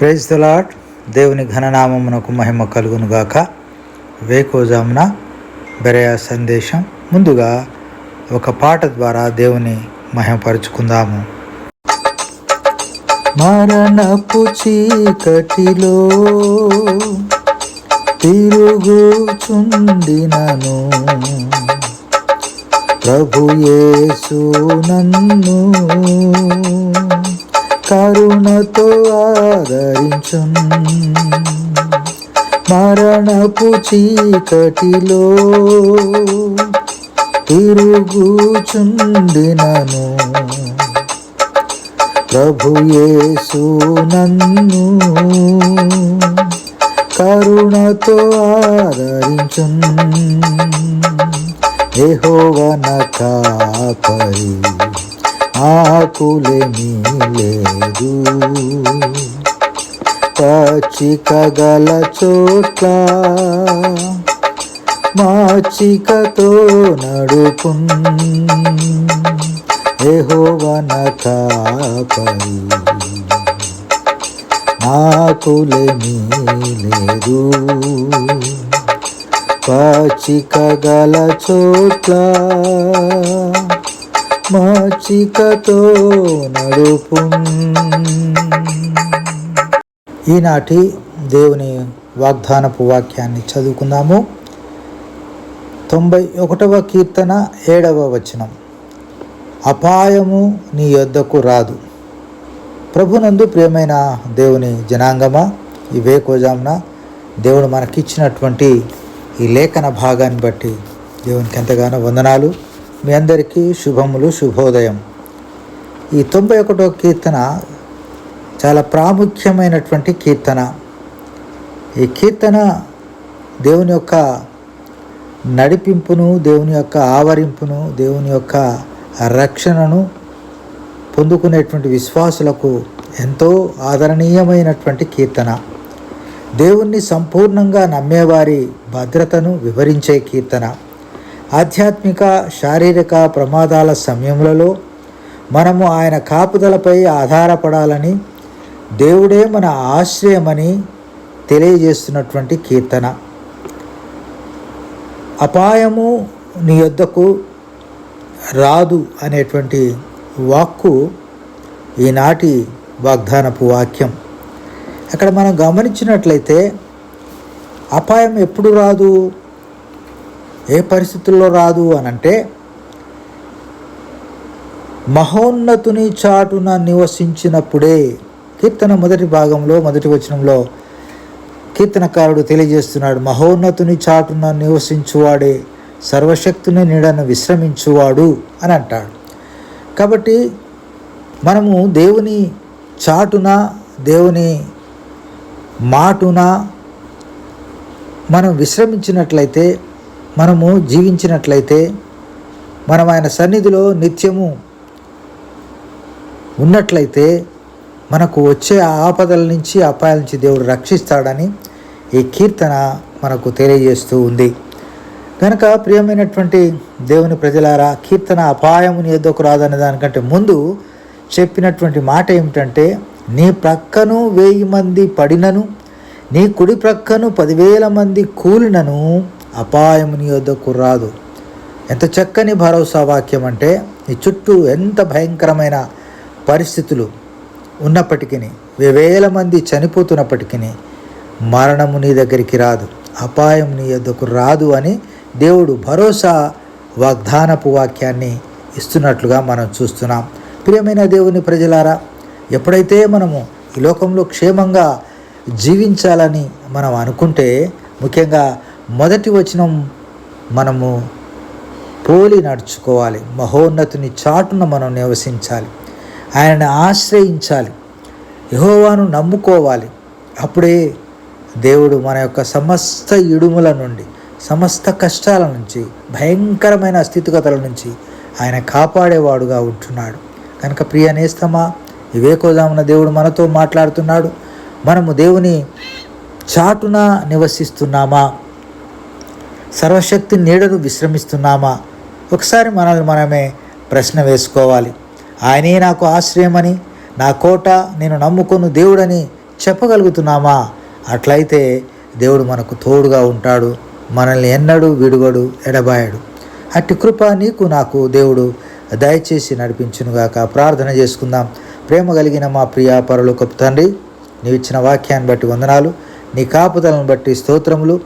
Praise the lot దేవుని ఘననామమునకు మహిమ కలుగునుగాక. వేకోజామున బెరయా సందేశం ముందుగా ఒక పాట ద్వారా దేవుని మహిమపరుచుకుందాము. మరణపు చీకటిలో తిరుగుచుండినను. ప్రభుయేసు నన్ను కరుణతో ఆదరించం మరణపు చీకటిలో తిరుగుచుండినను. ప్రభుయేసు నన్ను కరుణతో ఆదరించం యెహోవన కాపరి. ఆకులేమీ లేదు పచ్చిక గల చోట్ల మాచికతో నడుపు యెహోవన కాపరి ఆకులేమీ లేదు పచ్చిక గల చోట్ల మాచికతో నడుపు. ఈనాటి దేవుని వాగ్దానపు వాక్యాన్ని చదువుకుందాము. తొంభై ఒకటవ కీర్తన ఏడవ వచనం. అపాయము నీ యొద్దకు రాదు. ప్రభునందు ప్రియమైన దేవుని జనాంగమా ఈ వేకోజామున దేవుడు మనకిచ్చినటువంటి ఈ లేఖన భాగాన్ని బట్టి దేవునికి ఎంతగానో వందనాలు. మీ అందరికీ శుభములు శుభోదయం. ఈ తొంభై ఒకటో కీర్తన చాలా ప్రాముఖ్యమైనటువంటి కీర్తన. ఈ కీర్తన దేవుని యొక్క నడిపింపును దేవుని యొక్క ఆవరింపును దేవుని యొక్క రక్షణను పొందుకునేటువంటి విశ్వాసులకు ఎంతో ఆదరణీయమైనటువంటి కీర్తన. దేవుణ్ణి సంపూర్ణంగా నమ్మేవారి భద్రతను వివరించే కీర్తన. ఆధ్యాత్మిక శారీరక ప్రమాదాల సమయములలో మనము ఆయన కాపుదలపై ఆధారపడాలని దేవుడే మన ఆశ్రయమని తెలియజేస్తున్నటువంటి కీర్తన. అపాయము నీ యొద్దకు రాదు అనేటువంటి వాక్కు ఈనాటి వాగ్దానపు వాక్యం. అక్కడ మనం గమనించినట్లయితే అపాయం ఎప్పుడు రాదు? ఏ పరిస్థితుల్లో రాదు అని అంటే మహోన్నతుని చాటున నివసించినప్పుడే కీర్తన మొదటి భాగంలో మొదటి వచనంలో కీర్తనకారుడు తెలియజేస్తున్నాడు మహోన్నతుని చాటున నివసించువాడే సర్వశక్తుని నీడను విశ్రమించువాడు అని అంటాడు. కాబట్టి మనము దేవుని చాటున దేవుని మాటున మనం విశ్రమించినట్లయితే మనము జీవించినట్లయితే మనం ఆయన సన్నిధిలో నిత్యము ఉన్నట్లయితే మనకు వచ్చే ఆపదల నుంచి అపాయాల నుంచి దేవుడు రక్షిస్తాడని ఈ కీర్తన మనకు తెలియజేస్తూ ఉంది. కనుక ప్రియమైనటువంటి దేవుని ప్రజలారా కీర్తన అపాయముని ఎద్దకు రాదనే దానికంటే ముందు చెప్పినటువంటి మాట ఏమిటంటే నీ ప్రక్కను వెయ్యి మంది పడినను నీ కుడి ప్రక్కను పదివేల మంది కూలినను అపాయముని యొద్దకు రాదు. ఎంత చక్కని భరోసా వాక్యం అంటే నీ చుట్టూ ఎంత భయంకరమైన పరిస్థితులు ఉన్నప్పటికీ వేల మంది చనిపోతున్నప్పటికీ మరణము నీ దగ్గరికి రాదు. అపాయం నీ యొద్దకు రాదు అని దేవుడు భరోసా వాగ్దానపు వాక్యాన్ని ఇస్తున్నట్లుగా మనం చూస్తున్నాం. ప్రియమైన దేవుని ప్రజలారా ఎప్పుడైతే మనము ఈ లోకంలో క్షేమంగా జీవించాలని మనం అనుకుంటే ముఖ్యంగా మొదటి వచనం మనము పోలి నడుచుకోవాలి. మహోన్నతుని చాటున మనం నివసించాలి. ఆయనను ఆశ్రయించాలి. యహోవాను నమ్ముకోవాలి. అప్పుడే దేవుడు మన యొక్క సమస్త ఇడుముల నుండి సమస్త కష్టాల నుంచి భయంకరమైన స్థితిగతుల నుంచి ఆయన కాపాడేవాడుగా ఉంటున్నాడు. కనుక ప్రియ నేస్తమా వివేకోదామున దేవుడు మనతో మాట్లాడుతున్నాడు. మనము దేవుని చాటున నివసిస్తున్నామా? సర్వశక్తి నీడను విశ్రమిస్తున్నామా? ఒకసారి మనల్ని మనమే ప్రశ్న వేసుకోవాలి. ఆయనే నాకు ఆశ్రయమని నా కోట నేను నమ్ముకున్న దేవుడని చెప్పగలుగుతున్నామా? అట్లయితే దేవుడు మనకు తోడుగా ఉంటాడు. మనల్ని ఎన్నడూ విడువడు ఎడబాయడు. అట్టి కృప నీకు నాకు దేవుడు దయచేసి నడిపించునుగాక. ప్రార్థన చేసుకుందాం. ప్రేమ కలిగిన మా ప్రియ పరలోకపు తండ్రి నీవిచ్చిన వాక్యాన్ని బట్టి వందనాలు. నీ కాపుదలను బట్టి స్తోత్రములు.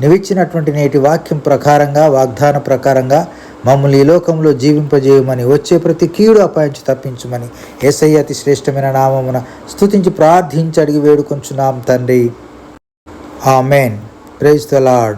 నీవిచ్చినటువంటి నేటి వాక్యం ప్రకారంగా వాగ్దాన ప్రకారంగా మమ్మల్ని ఈ లోకంలో జీవింపజేయమని వచ్చే ప్రతి కీడు అపాయించి తప్పించమని ఏసయ్య అతి శ్రేష్టమైన నామమున స్థుతించి ప్రార్థించి అడిగి వేడుకొంచున్నాం తండ్రి. ఆమెన్. Praise the Lord.